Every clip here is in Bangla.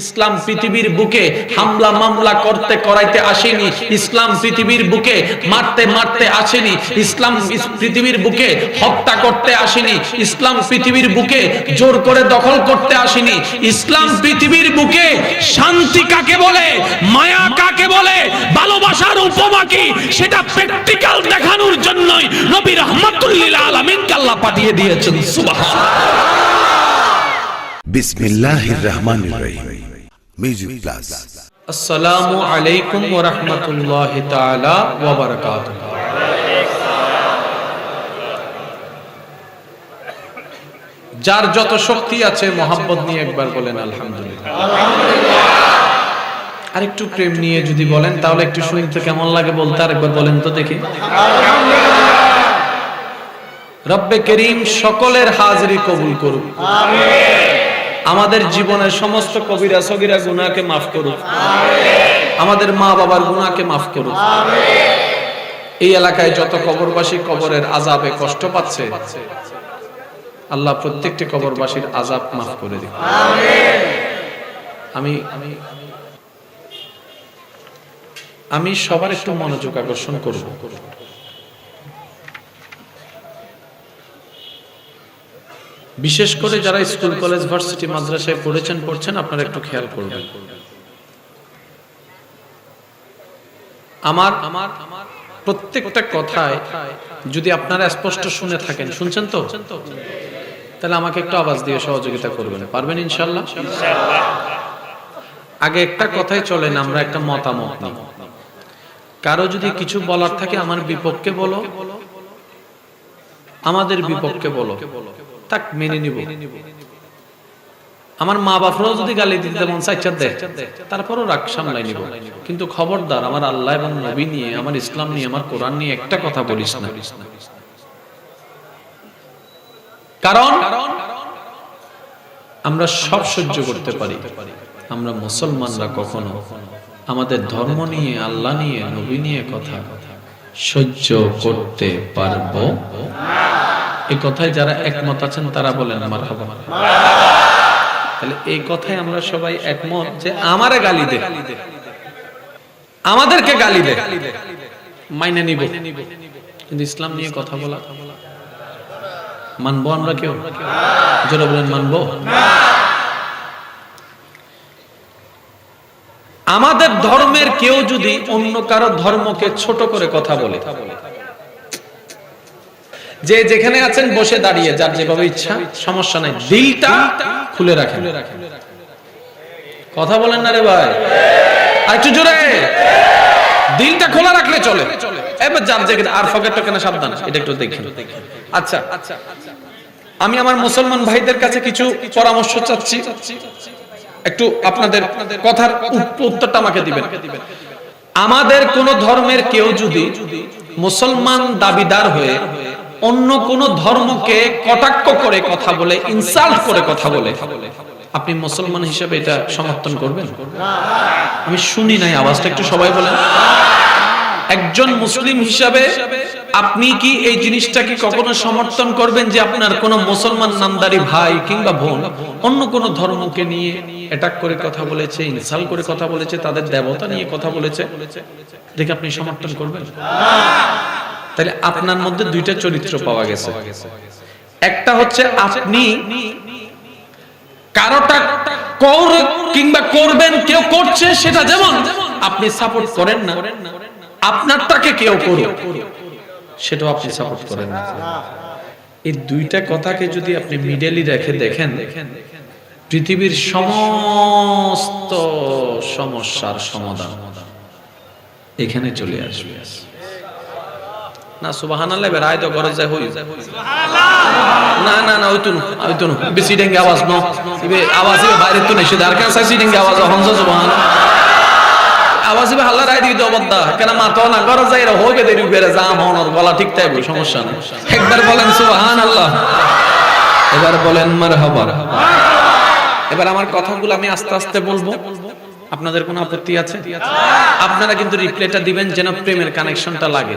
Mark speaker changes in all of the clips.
Speaker 1: ইসলাম পৃথিবীর বুকে হামলা মামলা করতে করাইতে আসেনি, ইসলাম পৃথিবীর বুকে মারতে মারতে আসেনি, ইসলাম পৃথিবীর বুকে হত্যা করতে আসেনি, ইসলাম পৃথিবীর বুকে জোর করে দখল করতে আসেনি, ইসলাম পৃথিবীর বুকে শান্তি কাকে বলে, মায়া কাকে বলে, ভালোবাসার উপমা কি, সেটা প্র্যাকটিক্যাল দেখানোর জন্যই নবী রহমাতুল্লিল আলামিনকে আল্লাহ পাঠিয়ে দিয়েছেন সুবহান
Speaker 2: বিসমিল্লাহির রহমানির রহিম। মিউজিক প্লাস
Speaker 1: আসসালামু আলাইকুম ওয়া রাহমাতুল্লাহি তাআলা ওয়া বারাকাতুহু যার যত শক্তি আছে মোহাম্মদ নিয়ে একবার বলেন আলহামদুলিল্লাহ। আর একটু প্রেম নিয়ে যদি বলেন, তাহলে একটু শুনতে কেমন লাগে বলতে আরেকবার বলেন তো দেখি। রব্বে করিম সকলের হাজিরি কবুল করুক। আমাদের জীবনের সমস্ত কবিরা সগিরা গুনাহকে মাফ করুক। আমাদের মা বাবার গুনাহকে মাফ করুক। এই এলাকায় যত কবরবাসী কবরের আজাবে কষ্ট পাচ্ছে, আল্লাহ প্রত্যেকটি কবরবাসীর আজাব মাফ করে দিন আমি আমি আমি সবার একটু মনোযোগ আকর্ষণ করব। বিশেষ করে যারা স্কুল, কলেজ, ভার্সিটি, মাদ্রাসায় পড়েছেন, পড়ছেন, আপনারা একটু খেয়াল করবেন। আমার আমার প্রত্যেকটা কথায় যদি আপনারা স্পষ্ট শুনে থাকেন, শুনছেন তো? তাহলে আমাকে একটু আওয়াজ দিয়ে সহযোগিতা করবেন। পারবেন ইনশাল্লাহ? আগে একটা কথাই চলেন, আমরা একটা মতামত নিই। কারও যদি কিছু বলার থাকে, আমার বিপক্ষে বলো, আমাদের বিপক্ষে বলো। তাক মেনে নিব। আমার মা বাপরাও যদি গালি দিতে মন চাইছে দেয়, তারপরও রাগ সামলাই নিব। কিন্তু খবরদার আমার আল্লাহ এবং নবী নিয়ে, আমার ইসলাম নিয়ে, আমার কোরআন নিয়ে একটা কথা বলিস না। কারণ আমরা সব সহ্য করতে পারি। আমরা মুসলমানরা কখনো আমাদের ধর্ম নিয়ে, আল্লাহ নিয়ে, নবী নিয়ে কথা সহ্য করতে পারব এই কথায় যারা একমত আছেন, তারা বলেন আমার তাহলে এই কথায় আমরা সবাই একমত যে আমারে গালি দে। আমাদেরকে গালি দে। মাইনে নিব। কিন্তু ইসলাম নিয়ে কথা বলা, মানবো আমরা কেউ? যারা বলেন, মানবো? আমাদের ধর্মের কেউ যদি অন্য কারও ধর্মকে ছোট করে কথা বলে যে যেখানে আছেন বসে দাঁড়িয়ে, যার যেভাবে ইচ্ছা, সমস্যা নাই। দিলটা খুলে রাখেন। কথা বলেন না রে ভাই। আর একটু জোরে। দিলটা খোলা রাখলে চলে। এবার যার যেখানে আর ফকেট টোকেনা সাবধান। এটা একটু দেখেন। আচ্ছা। আমি আমার মুসলমান ভাইদের কাছে কিছু পরামর্শ চাচ্ছি। একটু আপনাদের কথার উত্তরটা আমাকে দিবেন। আমাদের কোন ধর্মের কেউ যদি মুসলমান দাবিদার হয়ে অন্য কোন ধর্মকে কটাক্ষ করে কথা বলে ইনসাল্ট করে কথা বলে। আপনি মুসলমান হিসেবে এটা সমর্থন করবেন? আমি শুনি নাই, আওয়াজটা একটু সবাই বলেন। একজন মুসলিম হিসাবে আপনি কি এই জিনিসটাকে কখনো সমর্থন করবেন যে আপনার কোন মুসলমান নামদারি ভাই কিংবা বোন অন্য কোন ধর্মকে নিয়ে অ্যাটাক করে কথা বলেছে ইনসাল করে কথা বলেছে, তাদের দেবতা নিয়ে কথা বলেছে? দেখে আপনি সমর্থন করবেন? তাহলে আপনার মধ্যে দুইটা চরিত্র পাওয়া গেছে। একটা হচ্ছে আপনি কারোটা কর কিংবা করবেন, কেউ করছে, সেটা যেমন আপনি সাপোর্ট করেন না, আপনারটাকে কেউ করুক, সেটাও আপনি সাপোর্ট করেন না। এই দুইটা কথাকে যদি আপনি মিডেলি রেখে দেখেন, পৃথিবীর সমস্ত সমস্যার সমাধান এখানে চলে আসবে। না সুবহানাল্লাহ বেরাই তো গরজ যায় হই না না না ওইতুন ওইতুন বেশি ডেঙ্গে আওয়াজ ন। ইবে আওয়াজ ইবে বাইরে তো নেই সেদার কাছে সি ডেঙ্গে আওয়াজ হংস সুবহান আওয়াজ ইবে হাল্লা দিই তো কেন মা তো না যায় রে হইবে দেরি বেরে জাম হনর গলা ঠিক তাই সমস্যা নেই। একবার বলেন সুবহানাল্লাহ। এবার বলেন মারহাবা। এবার আমার কথাগুলো আমি আস্তে আস্তে বলব। আপনাদের কোনো আপত্তি আছে? আপনারা কিন্তু রিপ্লাইটা দিবেন যেন প্রেমের কানেকশনটা লাগে।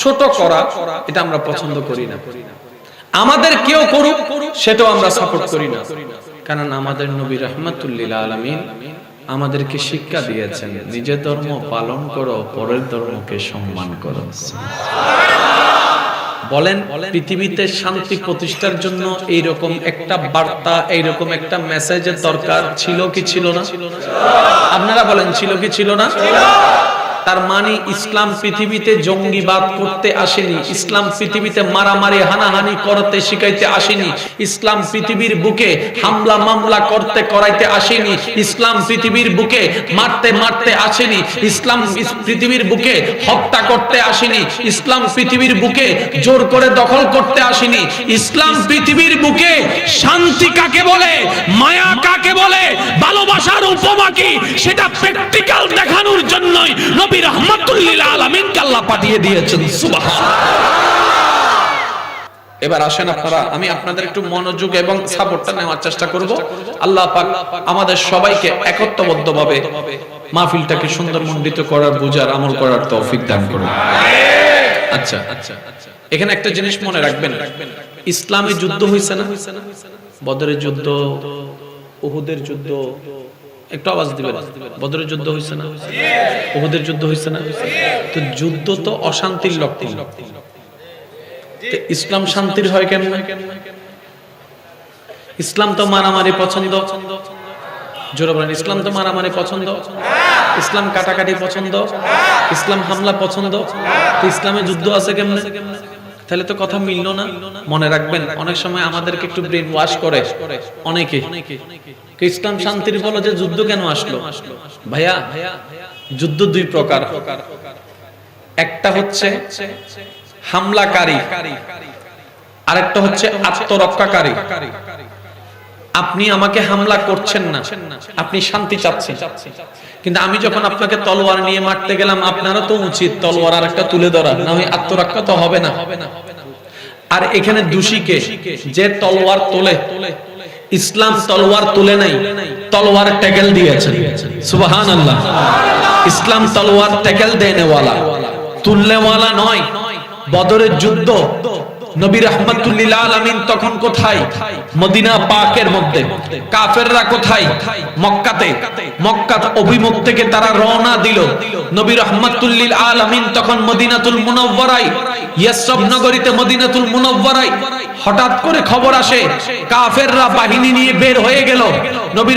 Speaker 1: ছোট করা, এটা আমরা পছন্দ করি না। আমাদের কেউ করুক, সেটাও আমরা সাপোর্ট করি না। কারণ আমাদের নবী রহমাতুল্লিল আলমিন আমাদেরকে শিক্ষা দিয়েছেন, নিজের ধর্ম পালন করো, পরের ধর্মকে সম্মান করো। বলেন, পৃথিবীতে শান্তি প্রতিষ্ঠার জন্য এইরকম একটা বার্তা, এইরকম একটা মেসেজের দরকার ছিল কি ছিল না? আপনারা বলেন, ছিল কি ছিল না? তার মানে ইসলাম পৃথিবীতে জঙ্গিবাদ করতে আসেনি, ইসলাম পৃথিবীতে মারামারি, হানাহানি করতে শিখাইতে আসেনি, ইসলাম পৃথিবীর বুকে হামলা, মামলা করতে করাইতে আসেনি, ইসলাম পৃথিবীর বুকে মারতে মারতে আসেনি, ইসলাম পৃথিবীর বুকে হত্যা করতে আসেনি, ইসলাম পৃথিবীর বুকে জোর করে দখল করতে আসেনি, ইসলাম পৃথিবীর বুকে শান্তি কাকে বলে, মায়া কাকে বলে, ভালোবাসার উপমা কি, সেটা প্র্যাকটিক্যাল দেখানোর জন্যই নবী রহমাতুল্লিল আলামিনকে আল্লাহ পাঠিয়ে দিয়েছেন সুবহান এবার আসেন আপনারা, আমি আপনাদের একটু মনোযোগ এবং সাপোর্টটা নেওয়ার চেষ্টা করব। আল্লাহ পাক আমাদের সবাইকে একত্ববদ্ধভাবে মাহফিলটাকে সুন্দর মণ্ডিত করার, বুঝার, আমল করার তৌফিক দান করুন। আচ্ছা আচ্ছা এখানে একটা জিনিস মনে রাখবেন, ইসলামে যুদ্ধ হয়েছে না? বদরের যুদ্ধ, উহুদের যুদ্ধ একটু আওয়াজ দিবেন। বদরের যুদ্ধ হয়েছে না? উহুদের যুদ্ধ হয়েছে না? তো যুদ্ধ তো অশান্তির লক্ষণ। ইসলাম শান্তির হয় কেন? ইসলাম তো মারামারি পছন্দ। জোরে বলেন, ইসলাম তো মারামারি পছন্দ? ইসলাম কাটাকাটি পছন্দ? ইসলাম হামলা পছন্দ? ইসলামে যুদ্ধ আছে কেমনে? তাহলে তো কথা মিললো না। মনে রাখবেন, অনেক সময় আমাদেরকে একটু ব্রেন ওয়াশ করে। অনেকে। ইসলাম শান্তির বলো যে যুদ্ধ কেন আসলো? ভাইয়া, যুদ্ধ দুই প্রকার। একটা হচ্ছে হামলাকারী। আরেকটা হচ্ছে আত্মরক্ষাকারী। আপনি আমাকে হামলা করছেন না। আপনি শান্তি চাচ্ছেন। কিন্তু আমি যখন আপনাকে তলোয়ার নিয়ে মারতে গেলাম, আপনারও তো উচিত তলোয়ার আর একটা তুলে ধরা, না হয় আত্মরক্ষা তো হবে না। আর এখানে দোষীকে যে তলোয়ার তোলে। ইসলাম তলোয়ার তুলে নাই, তলোয়ার ট্যাগেল দিয়েছে। সুবাহান আল্লাহ ইসলাম তলোয়ার ট্যাগেল দেনেওয়ালা। তুলনেওয়ালা নয়, বদরের যুদ্ধ। নবী রহমাতুল্লিল আলামিন তখন কোথায়? মদিনা পাকের মধ্যে। কাফেররা কোথায়? মক্কাতে। মক্কা অভিমুখ থেকে তারা রওনা দিল। নবী রহমাতুল্লিল আলামিন তখন মদিনাতুল ইয়াসরব নগরীতে মদিনাতুল মুনাওয়ারায় হঠাৎ করে খবর আসে, কাফেররা বাহিনী নিয়ে বের হয়ে গেল। নবী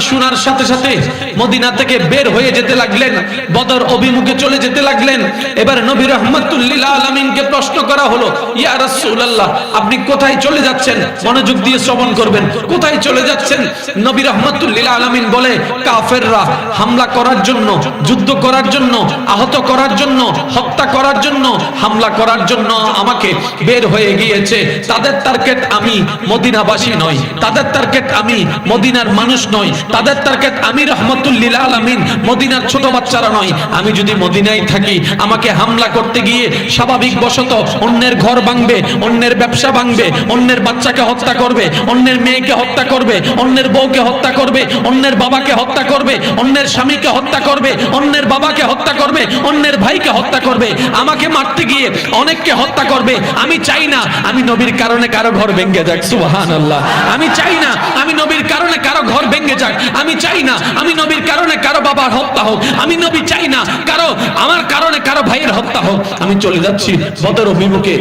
Speaker 1: শোনার সাথে সাথে মদিনা থেকে বের হয়ে যেতে লাগলেন, বদর অভিমুখে চলে যেতে লাগলেন। এবার নবী রহমাতুল্লিল আলামিনকে প্রশ্ন করা হলো ইয়া রাসূলুল্লাহ, আপনি কোথায় চলে যাচ্ছেন? মনোযোগ দিয়ে শ্রবণ করবেন। কোথায় চলে যাচ্ছেন? নবী রহমাতুল্লিল আলামিন বলে, কাফেররা হামলা করার জন্য, যুদ্ধ করার জন্য, আহত করার জন্য, হত্যা করার জন্য, হামলা করার জন্য আমাকে বের হয়ে গিয়েছে। তাদের টার্গেট আমি মদিনাবাসী নই। তাদের টার্গেট আমি মদিনার মানুষ নই। তাদের টার্গেট আমি রহমতুল্লিল আলামিন, মদিনার ছোট বাচ্চারা নয় আমি যদি মদিনায় থাকি, আমাকে হামলা করতে গিয়ে স্বাভাবিক বশত অন্যের ঘর ভাঙবে, অন্যের ব্যবসা ভাঙবে, অন্যের বাচ্চাকে হত্যা করবে, অন্যের মেয়েকে হত্যা করবে, অন্যের বউকে হত্যা করবে, অন্যের বাবাকে হত্যা করবে, অন্যের স্বামীকে হত্যা করবে, অন্যের বাবাকে হত্যা করবে, অন্যের ভাইকে হত্যা করবে, আমাকে মারতে গিয়ে অনেককে হত্যা করবে, আমি চাই না আমি নবীর কারণে কারও ঘর ভেঙে যাক সুবহান আল্লাহ আমি চাই না আমি নবীর কারণে কারও ঘর ভেঙে যাক, আমি চাই না আমি নবীর কারণে কারও বাবার হত্যা হোক, আমি নবী চাই না কারও, আমার কারণে কারও ভাইয়ের হত্যা হোক, আমি চলে যাচ্ছি বদর অভিমুখে।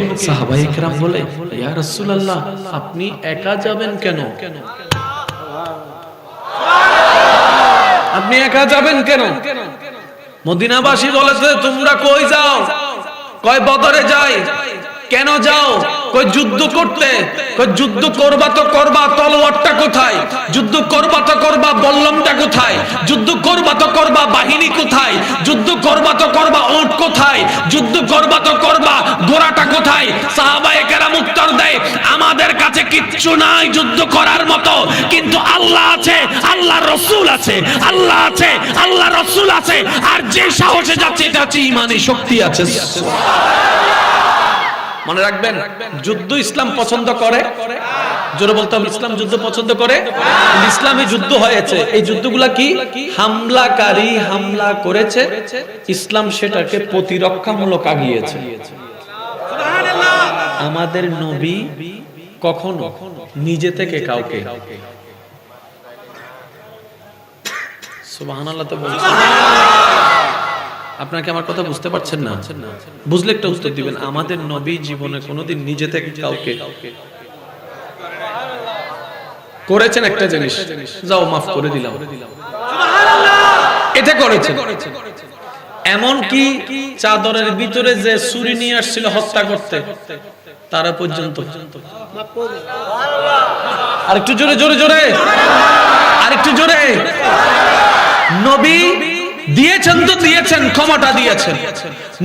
Speaker 1: বলে আপনি একা যাবেন কেন? আপনি একা যাবেন কেন? মদিনাবাসী বলেছে, তোমরা কই যাও? কয় বদরে যাই? কেন যাও? কই যুদ্ধ করতে? কই যুদ্ধ করবা তো করবা, তলোয়ারটা কোথায়? যুদ্ধ করবা তো করবা, বল্লমটা কোথায়? যুদ্ধ করবা তো করবা, বাহিনী কোথায়? যুদ্ধ করবা তো করবা ওট কোথায়? যুদ্ধ করবা তো করবা, ঘোড়াটা কোথায়? সাহাবায়ে কেরাম উত্তর দেয়, আমাদের কাছে কিচ্ছু নাই যুদ্ধ করার মতো, কিন্তু আল্লাহ আছে, আল্লাহ রসুল আছে, আল্লাহ আছে, আল্লাহ রসুল আছে, আর যে সাহসে যাচ্ছে, এটা হচ্ছে ইমানি শক্তি আছে। মনে রাখবেন, যুদ্ধ ইসলাম পছন্দ করে। জোরে বলতে হবে, ইসলাম যুদ্ধ পছন্দ করে? ইসলামে যুদ্ধ হয়েছে। এই যুদ্ধগুলা কি? হামলাকারী হামলা করেছে। ইসলাম সেটাকে প্রতিরক্ষামূলক আগিয়েছে। আমাদের নবী কখনো নিজে থেকে কাউকে সুবহানাল্লাহ তো বলছেন আপনাকে আমার কথা বুঝতে পারছেন না। বুঝলে একটা উত্তর দিবেন, আমাদের নবী জীবনে কোনোদিন নিজে থেকে কাউকে করেছেন একটা জিনিস। যাও, মাফ করে দিলাম। এটা করেছেন। এমন কি চাদরের ভিতরে যে ছুরি নিয়ে আসছিল হত্যা করতে, তারা পর্যন্ত। আরেকটু জোরে জোরে জোরে। আরেকটু জোরে। নবী দিয়েছেন তো দিয়েছেন ক্ষমতা দিয়েছেন।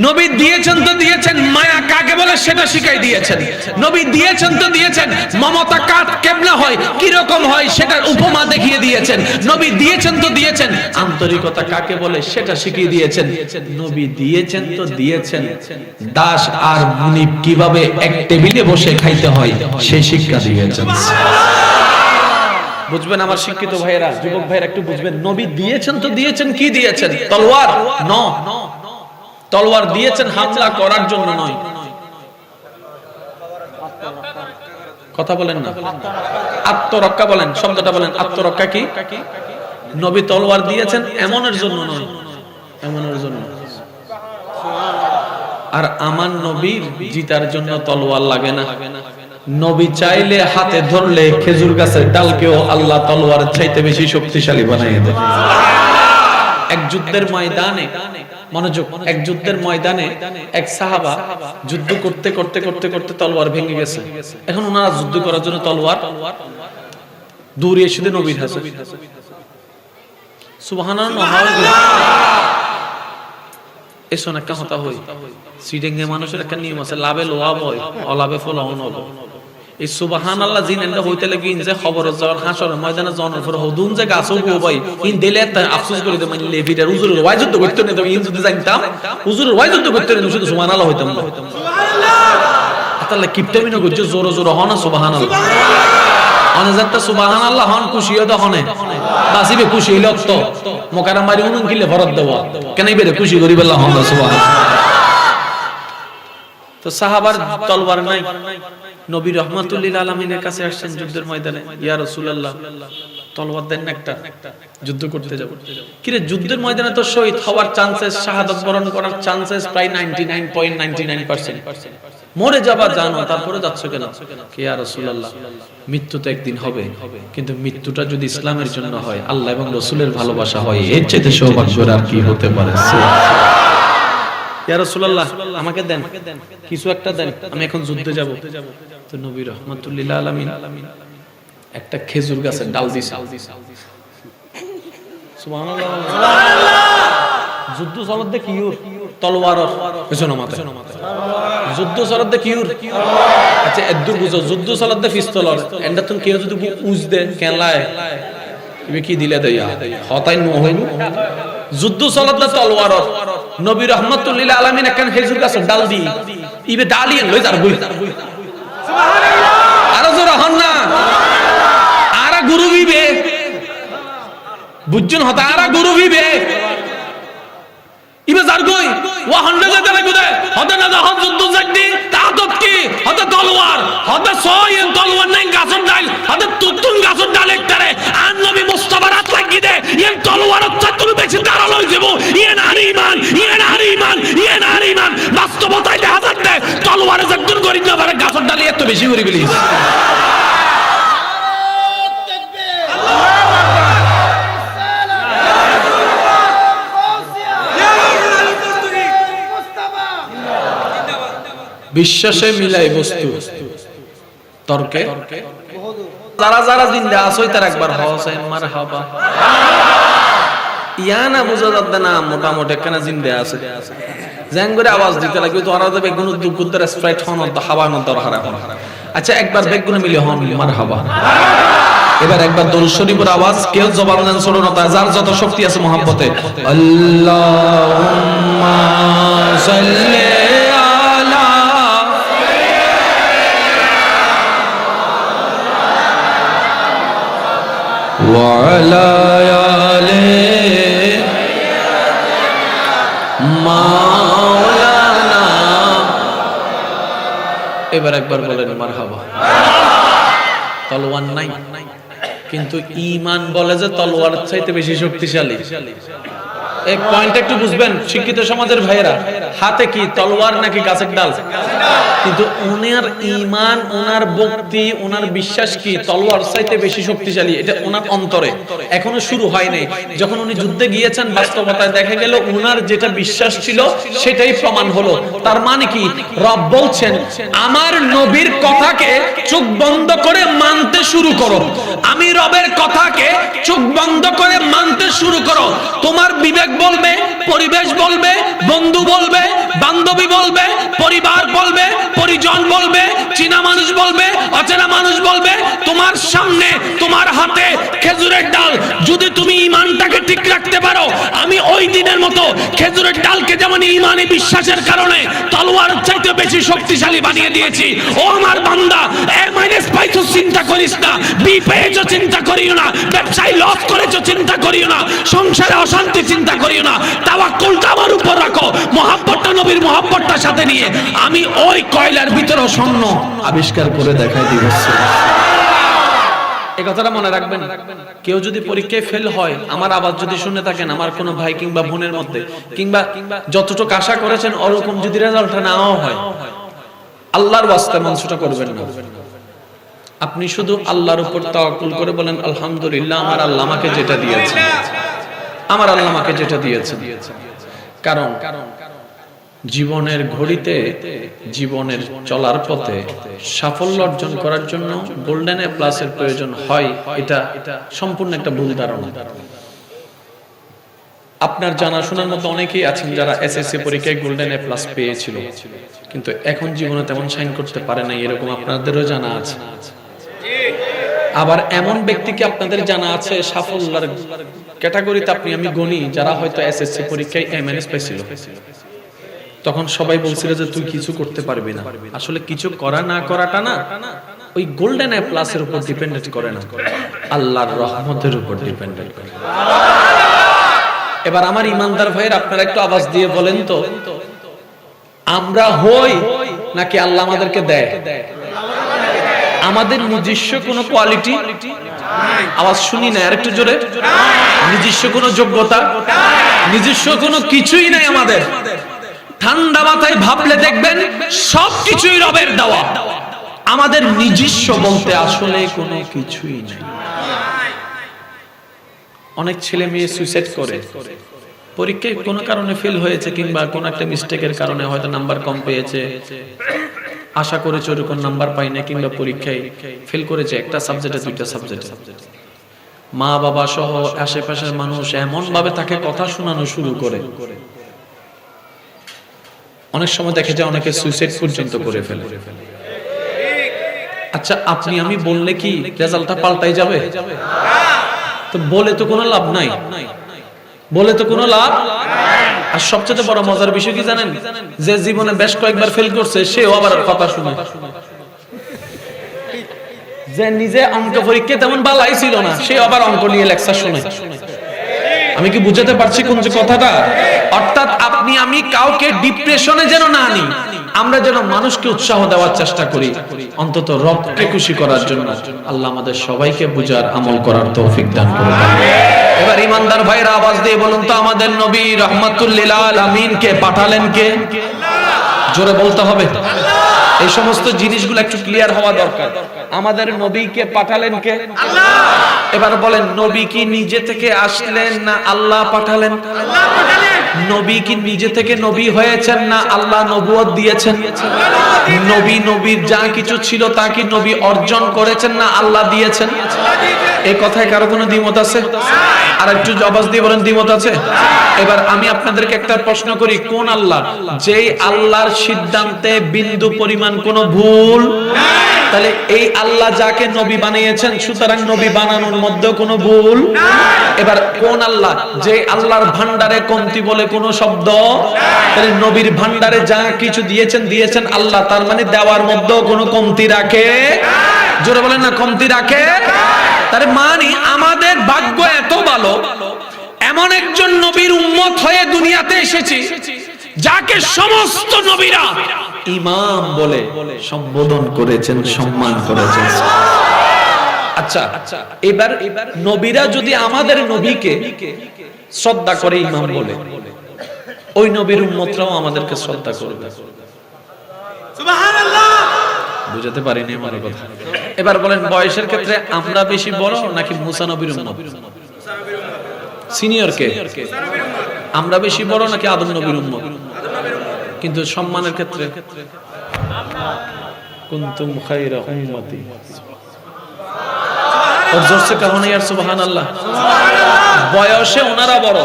Speaker 1: নবী দিয়েছেন তো দিয়েছেন, মায়া কাকে বলে সেটা শিখাই দিয়েছেন। নবী দিয়েছেন তো দিয়েছেন, মমতা কাট কেমনে হয় কি রকম হয় সেটার উপমা দেখিয়ে দিয়েছেন। নবী দিয়েছেন তো দিয়েছেন, আন্তরিকতা কাকে বলে সেটা শিখিয়ে দিয়েছেন। নবী দিয়েছেন তো দিয়েছেন, দাস আর মুনিব কীভাবে এক টেবিলে বসে খাইতে হয়, সেই শিক্ষা দিয়েছেন। বুঝবেন আমার শিক্ষিত ভাইয়েরা যুবক ভাইয়েরা একটু বুঝবেন। নবী দিয়েছেন তো দিয়েছেন কি দিয়েছেন? তলোয়ার? ন। তলোয়ার দিয়েছেন হামলা করার জন্য নয়। কথা বলেন না। আত্মরক্ষা বলেন শব্দটা বলেন। আত্মরক্ষা কি? নবী তলোয়ার দিয়েছেন এমনের জন্য নয়। এমনের জন্য। আর আমার নবীর জিতার জন্য তলোয়ার লাগে না। নবী চাইলে হাতে ধরলে খেজুর গাছের ডালকেও আল্লাহ তলোয়ার চাইতে বেশি শক্তিশালী বানাইয়ে দেয়। এক যুদ্ধের ময়দানে, মনোযোগ, এক যুদ্ধের ময়দানে এক সাহাবা যুদ্ধ করতে করতে করতে করতে তলোয়ার ভেঙে গেছে। এখন ওনারা যুদ্ধ করার জন্য তলোয়ার দূরে এসে নবীর হাসে সুবহানাল্লাহ এসো না হতা হই। সিডেঙ্গে মানুষের একটা নিয়ম আছে, লাভে লোয়াব হয়, অলাভে ফলাও নব এই সুবাহান আল্লাহ জিন এন্ডা হইতে লাগি ইন যে খবর হাসর ময়দানে জনের পর হদুন যে গাছও গো ভাই ইন দিলে তা আফসোস করে মানে লেভিটার হুজুর ওয়াই যুদ্ধ করতে নেই ইন যদি জানতাম হুজুর ওয়াই যুদ্ধ করতে শুধু সুবহানাল্লাহ হইতাম না। তাহলে জোর জোর হনা অনে যাত্রা সুবহানাল্লাহ! হন খুশি হতে হনে বাসিবে খুশি হইলে তো মোকারাম মারি উনুন কিলে ফরত দেব কেন বেরে খুশি করি বললাম হন তো সাহাবার তলবার নাই। নবী রহমাতুল্লিল আলমিনের কাছে আসছেন যুদ্ধের ময়দানে। ইয়া রাসূলুল্লাহ তলবার দেন একটা, যুদ্ধ করতে যাব। কিরে, যুদ্ধের ময়দানে তো শহীদ হওয়ার চান্সেস শাহাদাত বরণ করার চান্সেস প্রায় 99.99% মরে যাবা জানো, তারপরে যাচ্ছ কেন? কে ইয়া রাসূলুল্লাহ, মৃত্যু তো একদিন হবে, কিন্তু মৃত্যুটা যদি ইসলামের জন্য হয়, আল্লাহ এবং রাসূলের ভালোবাসা হয়, এর চাইতে সৌভাগ্যের আর কি হতে পারে? আমাকে দেন। কিছু একটা দেন, আমি এখন যুদ্ধে যাব। তো নবী রহমাতুল্লিল আলামিন একটা খেজুর গাছের ডাল দিছে। যুদ্ধ চলতে যুদ্ধ আচ্ছা তুমি দে কি দিলে যুদ্ধ তলোয়ার নবী রহমতুল্লিল আলমিন একখান খেজুর গাছের ডাল দি ইবে ডালিয়ে লই যার বই। আরও জোর হন না। আরা গুরু বিবে। বুঝছেন হতা? আরা গুরু বিবে। ইবে যার গই ও হন্ডে যেতে লাগবে দে হতে না হন যুদ্ধ জাগদি তাতত কি? হতে তলোয়ার হতে সয় তলোয়ার নাই, গাছর ডাল হতে তুতুন গাছর ডাল একটারে আর নবী মুস্তাফা রাত লাগি দে? ইয়েন তলোয়ার চাতুর বেশি দাঁড়াল যাব ইয়েন আর ইমান ইয়েন আর ইমান ইয়েন আর ইমান বাস্তবতায় দেখা যাচ্ছে, তলোয়ারে যখন করি না পারে গাছর ডালি এত বেশি করে ফেলিস বিশ্বাসে মিলাই বস্তু। তর্কে? যারা যারা জিন্দা আসই তার একবার হসেন মার হাবা। ইয়া না বোঝা যাচ্ছে না, মোটামুটি একখানা জিন্দে আছে। জ্যাং করে আওয়াজ দিতে লাগবে তো স্প্রাইট হন তো হাওয়া নন তো হারা হন। আচ্ছা একবার বেগুন মিলে হন, মার হাওয়া এবার একবার আওয়াজ, কেউ দেন যার যত শক্তি আছে, মহব্বতে। আল্লাহুম্মা وعلى آله মাওলানা এবার একবার বলেন মারহাবা তলোয়ার নাই কিন্তু ঈমান বলে যে তলোয়ার চাইতে বেশি শক্তিশালী এই পয়েন্ট একটু বুঝবেন, শিক্ষিত সমাজের ভাইয়েরা, হাতে কি, তলোয়ার নাকি গাছের ডাল? কিন্তু ওনার ঈমান ওনার ভক্তি ওনার বিশ্বাস কি, তলোয়ার চাইতে বেশি শক্তিশালী? এটা ওনার অন্তরে। এখনও শুরু যখন উনি যুদ্ধে গিয়েছেন, বাস্তবতায় দেখা গেল ওনার যেটা বিশ্বাস ছিল, সেটাই প্রমাণ হলো। তার মানে কি? রব বলছেন, আমার নবীর কথাকে চোখ বন্ধ করে মানতে শুরু করো। আমি রবের কথাকে চোখ বন্ধ করে মানতে শুরু করো। তোমার বলবে পরিবেশ বলবে বন্ধু বলবে বান্ধবী বলবে, পরিবার বলবে, পরিজন বলবে, চীনা মানুষ বলবে, অচেনা মানুষ বলবে, তোমার সামনে, তোমার হাতে খেজুরের ডাল। যদি তুমি ইমানটাকে ঠিক রাখতে পারো, আমি ওই দিনের মতো খেজুরের ডালকে যেমন ইমানি বিশ্বাসের কারণে তলোয়ার চাইতে বেশি শক্তিশালী বানিয়ে দিয়েছি, ও আমার বান্দা, এ মাইনাস পাইছো চিন্তা করিস না বি পেয়েছ চিন্তা করিও না, ব্যবসায় লস করেছ চিন্তা করিও না, সংসারে অশান্তি চিন্তা করিও না তাওয়াক্কুলটা আমার উপর রাখো, মহাব্বতটা নবীর মহাব্বতটার সাথে নিয়ে আমি ওই কয়লার ভিতরে স্বর্ণ আবিষ্কার করে দেখাই দিবছি এই কথাটা মনে রাখবেন, কেউ যদি পরীক্ষায় ফেল হয়, আমার যদি শুনে থাকেন, আমার কোনো ভাই কিংবা বোনের মধ্যে, কিংবা করেছেন যদি হয়, আল্লাহর ওয়াস্তে করবেন না। আপনি শুধু আল্লাহর উপর তাওয়াক্কুল করে বলেন, আলহামদুলিল্লাহ, আমার আল্লাহ আমাকে যেটা দিয়েছে আমার আল্লাহ আমাকে যেটা দিয়েছে কারণ কারণ জীবনের ঘড়িতে, জীবনের চলার পথে সাফল্য অর্জন করার জন্য গোল্ডেন এ প্লাসের প্রয়োজন হয়, এটা সম্পূর্ণ একটা ভুল ধারণা। আপনার জানাশোনার মতো অনেকেই আছেন যারা এসএসসি পরীক্ষায় গোল্ডেন এ প্লাস পেয়েছিল, কিন্তু এখন জীবনে তেমন সাইন করতে পারে না এরকম আপনাদেরও জানা আছে। আবার এমন ব্যক্তিকে আপনাদের জানা আছে, সাফল্যের ক্যাটাগরিতে আপনি, আমি গণি, যারা হয়তো এসএসসি পরীক্ষায় এমএনএস পেয়েছিল। তখন সবাই বলছিল যে, তুই কিছু করতে পারবি না। আসলে কিছু করা না করাটা না, ওই গোল্ডেন প্লাসের উপর ডিপেন্ডেন্ট করে না। আল্লাহর রহমতের উপর ডিপেন্ডেন্ট করে। এবার আমার ইমানদার ভাইয়ের আপনারা একটু আওয়াজ দিয়ে বলেন তো, আমরা হই নাকি আল্লাহ আমাদেরকে দেয়? আমাদের নিজস্ব কোনো কোয়ালিটি আওয়াজ শুনি না আর একটু জোরে। নিজস্ব কোনো যোগ্যতা? নিজস্ব কোনো কিছুই নাই আমাদের। ঠান্ডা মাথায় ভাবলে দেখবেন সব কিছুই রবের দেওয়া। আমাদের নিজস্ব বলতে আসলে কোনো কিছুই নেই। অনেক ছেলে মেয়ে সুইসাইড করে। পরীক্ষায় কোনো কারণে ফেল হয়েছে কিংবা কোন একটা মিস্টেকের কারণে হয়তো নাম্বার কম পেয়েছে। আশা করেছে ওরকম নাম্বার পাই না কিংবা পরীক্ষায় ফেল করেছে একটা সাবজেক্টে দুইটা সাবজেক্টে মা বাবা সহ আশেপাশের মানুষ এমন ভাবে তাকে কথা শোনানো শুরু করে। অনেক সময় দেখে যায় অনেকে সুইসাইড পর্যন্ত করে ফেলে। আচ্ছা আপনি আমি বললে কি রেজাল্টটা পাল্টাই যাবে? তো বলে তো কোনো লাভ নাই। বলে তো কোনো লাভ আর সবচেয়ে বড় মজার বিষয় কি জানেন? যে জীবনে বেশ কয়েকবার ফেল করছে, সেও আবার কথা শুনে। যে নিজে অঙ্ক পরীক্ষা তেমন বালাই ছিল না সে আবার অঙ্ক নিয়ে লেকচার শুনে। আমি কি বুঝাতে পারছি কোন যে কথাটা? অর্থাৎ আপনি, আমি কাউকে ডিপ্রেশনে যেন না আনি, আমরা যেন মানুষকে উৎসাহ দেওয়ার চেষ্টা করি, অন্তত রবকে খুশি করার জন্য। আল্লাহ আমাদের সবাইকে বুঝার, আমল করার তৌফিক দান করুন। এবার ইমানদার ভাইরা আওয়াজ দিয়ে বলুন তো, আমাদের নবী রহমাতুল্লিল আলামিন কে পাঠালেন কে? জোরে বলতে হবে। এই সমস্ত জিনিসগুলো একটু ক্লিয়ার হওয়া দরকার। আমাদের নবীকে পাঠালেন কে? এবার বলেন, নবী কি নিজে থেকে আসলেন না আল্লাহ পাঠালেন আল্লাহ পাঠালেন? নবী কি নিজে থেকে নবী হয়েছেন না আল্লাহ নবুয়ত দিয়েছেন? নবী নবীর যা কিছু ছিল তা কি নবী অর্জন করেছেন না আল্লাহ দিয়েছেন? এই কথায় কারও কোনো দ্বিমত আছে? আর একটু জবাব দিয়ে বলেন, দ্বিমত আছে? এবার আমি আপনাদেরকে একটা প্রশ্ন করি, কোন আল্লাহ যেই আল্লাহর সিদ্ধান্তে বিন্দু পরিমাণ কোনো ভুল, তাহলে এই আল্লাহ যাকে নবী বানিয়েছেন, সুতরাং নবী বানানোর মধ্যে কোনো ভুল? এবার কোন আল্লাহ? যে আল্লাহর ভান্ডারে কমতি বলে কোনো শব্দ? তাহলে নবীর ভান্ডারে যা কিছু দিয়েছেন দিয়েছেন আল্লাহ, তার মানে দেওয়ার মধ্যেও কোনো কমতি রাখে? জোরে বলেন না, কমতি রাখে? তার মানে আমাদের ভাগ্য এত ভালো, এমন একজন নবীর উম্মত হয়ে দুনিয়াতে এসেছি, যাকে সমস্ত নবীরা ইমাম বলে সম্বোধন করেছেন, সম্মান করেছেন। আচ্ছা এবার নবীরা যদি আমাদের নবীকে শ্রদ্ধা করে ইমাম বলে, ওই নবীর উম্মতরাও আমাদেরকে শ্রদ্ধা করবে। বুঝাতে পারিনি আমার কথা। এবার বলেন, বয়সের ক্ষেত্রে আমরা বেশি বড় নাকি মুসা নবীর উম্মত? সিনিয়র কে? আমরা বেশি বড় নাকি আদম নবীর উম্মত? কিন্তু সম্মানের ক্ষেত্রে? কুনতুম খায়রা উম্মতি। ওর জোরসে কাহনে ইয়ার সুবহানাল্লাহ। বয়সে ওনারা বড়,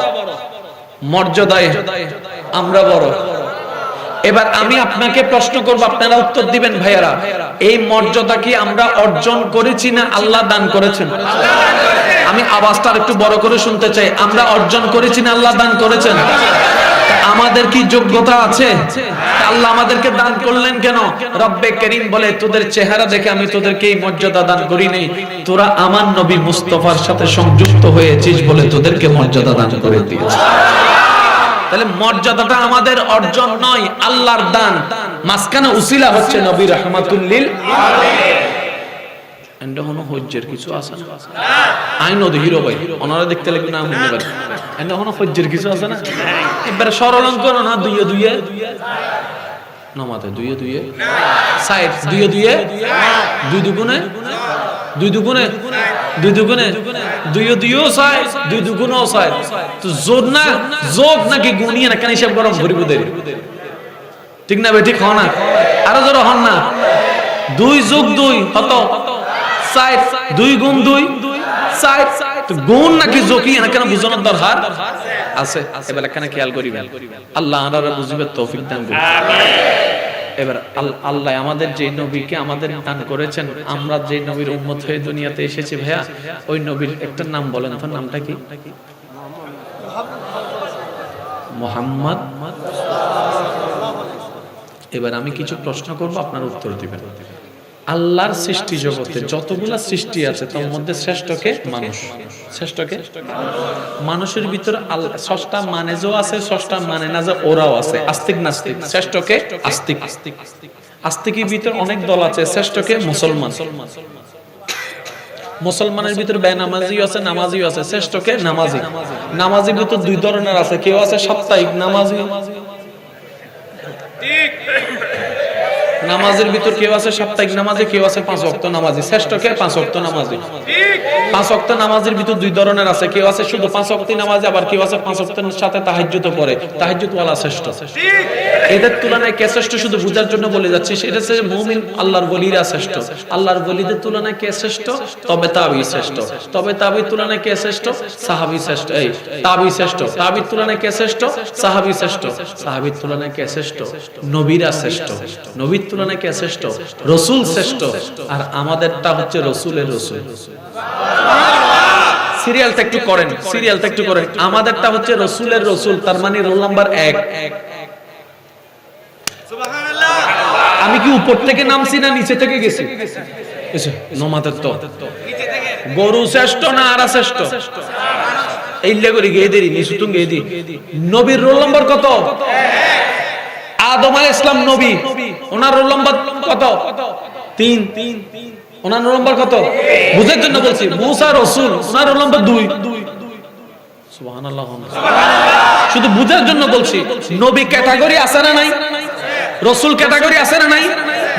Speaker 1: মর্যাদায় আমরা বড়। এবার আমি আপনাকে প্রশ্ন করব, আপনারা উত্তর দিবেন, ভাইয়ারা। এই মর্যাদা কি আমরা অর্জন করেছি না আল্লাহ দান করেছেন? আমি আওয়াজটা একটু বড় করে শুনতে চাই। আমরা অর্জন করেছি না আল্লাহ দান করেছেন? আমাদের কি যোগ্যতা আছে? আল্লাহ আমাদেরকে দান করলেন কেন? রব্বে করিম বলে, তোদের চেহারা দেখে আমি তোদেরকে এই মর্যাদা দান করি নাই। তোরা আমার নবী মুস্তফার সাথে সংযুক্ত হয়েছিস বলে তোদেরকে মর্যাদা দান করে দিয়েছে। তাহলে মর্যাদাটা আমাদের অর্জন নয়, আল্লাহর দান। মাঝখানে উসিলা হচ্ছে নবী রহমাতুল্লিল হিরো দেখতে লাগবে না কিছু আছে না? এবারে দুইয়ে দুইয়ে। সাইড, দুইয়ে দুইয়ে। দুই দুগুণে দুই দুগুণে দুই দুগুণে দুই দুইও দুই দুগুণও চাই। তো না যোগ নাকি গুণিয়ে না কেন হিসাব গরম ভরিব দেরি? ঠিক না বেঠিক হন না? আরও জোর হন না? দুই যোগ দুই, কত? দুই গুণ দুই তো গুণ নাকি যোগই কেন বুঝানোর দরকার? আছে। এবার এখানে খেয়াল করিবেন। আল্লাহ আনারা বুঝবে, তৌফিক দান করুন। এবার আল- আল্লাহ আমাদের যে নবীকে আমাদের দান করেছেন, আমরা যে নবীর উম্মত হয়ে দুনিয়াতে এসেছি ভাইয়া, ওই নবীর একটা নাম বলেন তো, নামটা কি? মোহাম্মদ। এবার আমি কিছু প্রশ্ন করব, আপনার উত্তর দিবেন। আল্লাহর সৃষ্টি জগতে যতগুলা সৃষ্টি আছে, তার মধ্যে শ্রেষ্ঠকে মানুষ। শ্রেষ্ঠকে? মানুষের ভিতর ষষ্ঠা মানে যে আছে ষষ্ঠা মানে না যে ওরাও আছে। আস্তিক নাস্তিক। শ্রেষ্ঠকে আস্তিক। আস্তিকের ভিতর অনেক দল আছে, শ্রেষ্ঠকে মুসলমান। মুসলমানের ভিতর বেনামাজিও আছে, নামাজিও আছে, শ্রেষ্ঠকে নামাজি। নামাজির ভিতর দুই ধরনের আছে, কেউ আছে সাপ্তাহিক নামাজি নামাজের ভিতর কেউ আছে সাপ্তাহিক নামাজে, কেউ আছে পাঁচ অক্ত নামাজে। শ্রেষ্ঠ কে? পাঁচ অক্ত নামাজে। পাঁচ অক্ত নামাজের ভিতর দুই ধরনের আছে। কেউ আছে শুধু পাঁচ ওয়াক্ত নামাজে, আবার কেউ আছে পাঁচ অক্তের সাথে তাহাজ্জুদ করে। তাহাজ্যুত ওয়ালা শ্রেষ্ঠ। এদের তুলনায় কে শ্রেষ্ঠ শুধু বোঝার জন্য বলে যাচ্ছি, সেটা হচ্ছে মুমিন আল্লাহর বলিরা শ্রেষ্ঠ। আল্লাহর বলিদের তুলনায় কে শ্রেষ্ঠ? তবে তাবি শ্রেষ্ঠ। তবে তাবির তুলনায় কে শ্রেষ্ঠ? সাহাবী শ্রেষ্ঠ। এই, তাবি শ্রেষ্ঠ। তাবির তুলনায় কে শ্রেষ্ঠ? সাহাবী শ্রেষ্ঠ। সাহাবীর তুলনায় কে শ্রেষ্ঠ? নবীরা শ্রেষ্ঠ। নবীর তুলনায় কে শ্রেষ্ঠ? রসুল শ্রেষ্ঠ। আর আমাদেরটা হচ্ছে রসুলের রসুল। সিরিয়ালটা একটু করেন, সিরিয়ালটা একটু করেন। আমাদেরটা হচ্ছে রসুলের রসুল, তার মানে রোল নাম্বার এক। আমি কি উপর থেকে নামছি না নিচে থেকে গেছি? গরু শ্রেষ্ঠ না আরা শ্রেষ্ঠ? এইলে করি গিয়ে দেরি নিশুতুন গিয়ে দি নবীর রোল নম্বর কত? আদম ইসলাম নবী। ওনার রোল নম্বর কত? তিন। ওনার রোল নম্বর কত? বুঝার জন্য বলছি, মুসা রসুল, ওনার রোল নম্বর দুই। শুধু বুঝার জন্য বলছি, নবী ক্যাটাগরি আছে না নাই? রসুল ক্যাটাগরি আছে না নাই?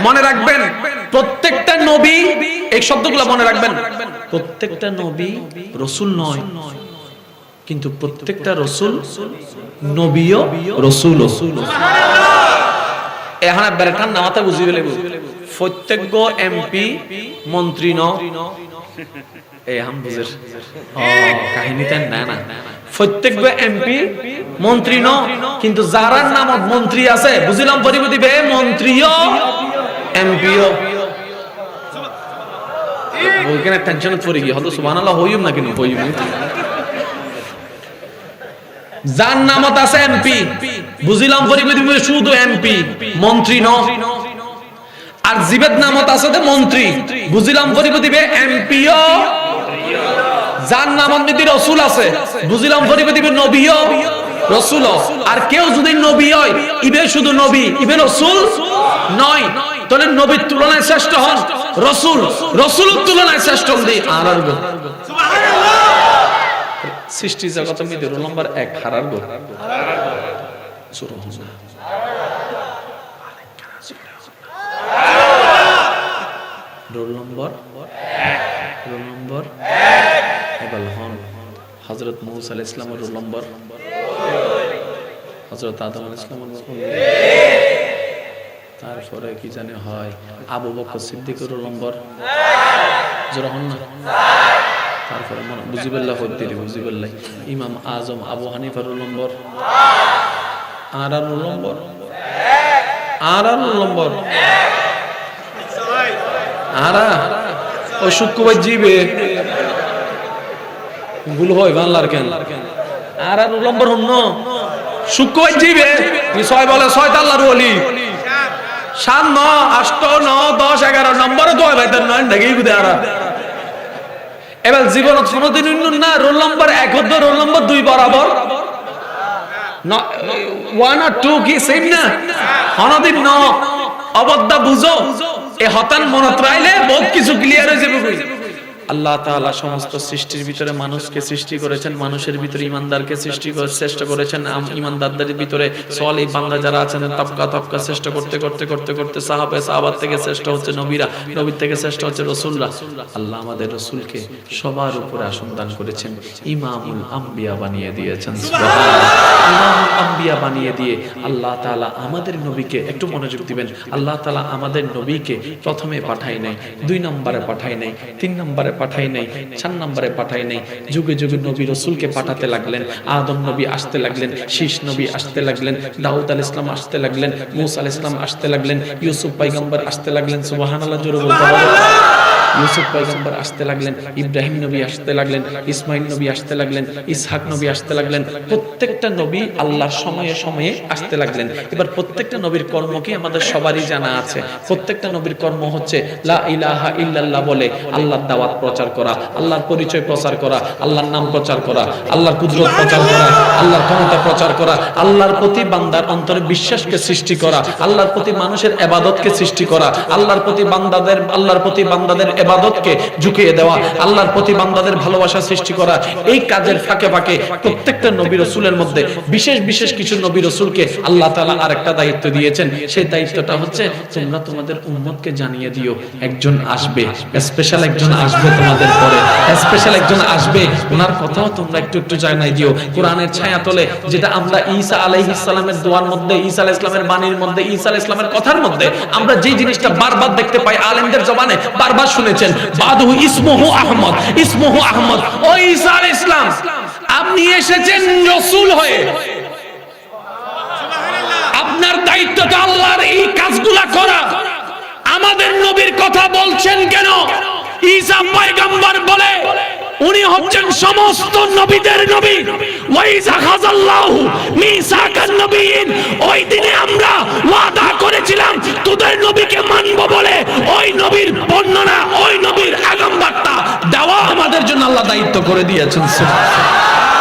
Speaker 1: মনে রাখবেন, প্রত্যেকটা নবী, এই শব্দগুলো মনে রাখবেন। প্রত্যেকটা নবী রসুল নয়, কিন্তু প্রত্যেকটা রসুল নবীও রসুল এখন বেড়াটার নামাতে বুঝিবে পেলে প্রত্যেক এমপি মন্ত্রী ন এই হাম বুঝের ও কাহিনীতে না না। প্রত্যেক এমপি মন্ত্রী ন কিন্তু যারার নামত মন্ত্রী আছে বুঝিলাম পরিপতি বে মন্ত্রীও এমপিও ওইখানে টেনশন পড়ে গিয়ে হয়তো সুবহানাল্লাহ হইম না কিন্তু হইম। যার নামত আছে এমপি বুঝিলাম শুধু এমপি মন্ত্রী ন আর জীবের নামত আছে মন্ত্রী। বুঝিলাম পরিপতি এমপিও। যার নামত নীতি রসুল আছে। বুঝিলাম পরিপতি নবীও। রসুল আর কেউ যদি নবী হয়, ইবে শুধু নবী, ইবে রসুল নয়। তাহলে নবীর তুলনায় শ্রেষ্ঠ হন রসুল। রসুলের তুলনায় শ্রেষ্ঠ হন আর আর সৃষ্টি জগত মিদের নম্বর এক হারার গো সুবহানাল্লাহ। রোল নম্বর রোল নম্বর এবার হন হজরত মৌসা আলাইহিস ইসলামের রোল নম্বর হজরত আদম আলাইহিস ইসলামের তারপরে কি জানে হয়? আবু বকর সিদ্দিকের রোল নম্বর জোর হন না? তারপরে বুঝিবেল্লাহ হদ্দিরি বুঝিবেল্লাহ ইমাম আজম আবু হানিফার রোল নম্বর আর আর রোল নম্বর আর আর রোল নম্বর আরা ওই শুক্রবার জিবে। ভুল হয় বাংলার কেন? আর আর নম্বর শুক্রবার জিবে বলে? ছয় তাল্লার বলি সাত, ন, আষ্ট, ন, দশ, এগারো, নম্বরে ভাই তার নয় নাকি বুঝে আর এবার জীবন কোনোদিন না, রোল নম্বর এক রোল নম্বর দুই বরাবর। ওয়ান আর টু কি সেম না? হনদিন ন। অবদ্দা বুঝো। এ হতান মনত রাইলে বহুত কিছু ক্লিয়ার হয়ে যাবে। আল্লাহ তাআলা সমস্ত সৃষ্টির ভিতরে মানুষকে সৃষ্টি করেছেন, মানুষের ভিতরে ইমানদারকে সৃষ্টি করে, শ্রেষ্ঠ করেছেন। ইমানদারদের ভিতরে সল এই বান্দা যারা আছেন তবকা তবকা শ্রেষ্ঠ করতে করতে করতে করতে সাহাবে, সাহাবাত থেকে শ্রেষ্ঠ হচ্ছে নবীরা, নবীর থেকে শ্রেষ্ঠ হচ্ছে রসুলরা। আল্লাহ আমাদের রসুলকে সবার উপরে আসন দান করেছেন, ইমামুল আম্বিয়া বানিয়ে দিয়েছেন। ইমামুল আম্বিয়া বানিয়ে দিয়ে আল্লাহ তাআলা আমাদের নবীকে একটু মনোযোগ দিবেন। আল্লাহ তাআলা আমাদের নবীকে প্রথমে পাঠাই নাই, দুই নম্বরে পাঠাই নাই, তিন নম্বরে পাঠাই নাই, চার নম্বরে পাঠাই নাই। যুগে যুগে নবী রসুলকে পাঠাতে লাগলেন, আদম নবী আসতে লাগলেন, শীষ নবী আসতে লাগলেন, দাউদ আল ইসলাম আসতে লাগলেন, মুসা আল ইসলাম আসতে লাগলেন, ইউসুফ পাইগম্বর আসতে লাগলেন, সুবহানাল্লাহ, জোরে বলতে ইউসুফ পয়গম্বর আসতে লাগলেন, ইব্রাহিম নবী আসতে লাগলেন, ইসমাইল নবী আসতে লাগলেন, ইসহাক নবী আসতে লাগলেন, প্রত্যেকটা নবী আল্লাহর সময়ে সময়ে আসতে লাগলেন। এবার প্রত্যেকটা নবীর কর্ম কি আমাদের সবারই জানা আছে? প্রত্যেকটা নবীর কর্ম হচ্ছে লা ইলাহা ইল্লাল্লাহ বলে, আল্লাহর দাওয়াত প্রচার করা, আল্লাহর পরিচয় প্রচার করা, আল্লাহর নাম প্রচার করা, আল্লাহর কুদরত প্রচার করা, আল্লাহর ক্ষমতা প্রচার করা, আল্লাহর প্রতি বান্দার অন্তরে বিশ্বাসকে সৃষ্টি করা, আল্লাহর প্রতি মানুষের এবাদতকে সৃষ্টি করা, আল্লাহর প্রতি বান্দাদের, আল্লাহর প্রতি বান্দাদের এবাদতকে ঝুঁকিয়ে দেওয়া, আল্লাহর প্রতি বান্দাদের ভালোবাসা সৃষ্টি করা, এই কাজের ফাঁকে ফাঁকে প্রত্যেকটা নবী রসুলের মধ্যে বিশেষ বিশেষ কিছু নবী রসুলকে আল্লাহ তাআলা আরেকটা দায়িত্ব দিয়েছেন। সেই দায়িত্বটা হচ্ছে তোমরা তোমাদের উম্মতকে জানিয়ে দিও, একজন আসবে স্পেশাল একজন আসবে তোমাদের পরে। স্পেশাল একজন আসবে, ওনার কথাও তোমরা একটু একটু জানাই দিও। কোরআনের ছায়া তলে যেটা আমরা ঈসা আলাইহিস সালামের দোয়ার মধ্যে, ঈসা আলাইহিস সালামের বাণীর মধ্যে, ঈসা আলাইহিস সালামের কথার মধ্যে আমরা যে জিনিসটা বারবার দেখতে পাই, আলেমদের জবানে বারবার শুনেছেন বাদহু ইসমুহু আহমদ ইসমুহু আহমদ। ও ঈসা আলাইহিস সালাম, আপনি এসেছেন রাসূল হয়ে। আপনার দায়িত্ব তো আল্লাহর এই কাজগুলা করা। আমাদের নবীর কথা বলছেন কেন? ঈসা পয়গম্বর বলে উনি হচ্ছেন সমস্ত নবীদের নবী। ওই জাহাজাল্লাহু মিসাকান নবীন। ওই দিনে আমরা ওয়াদা করেছিলাম, তোদের নবীকে মানব বলে। ওই নবীর বর্ণনা, ওই নবীর আগম বার্তা দেওয়া আমাদের জন্য আল্লাহ দায়িত্ব করে দিয়েছেন। সুবহানাল্লাহ।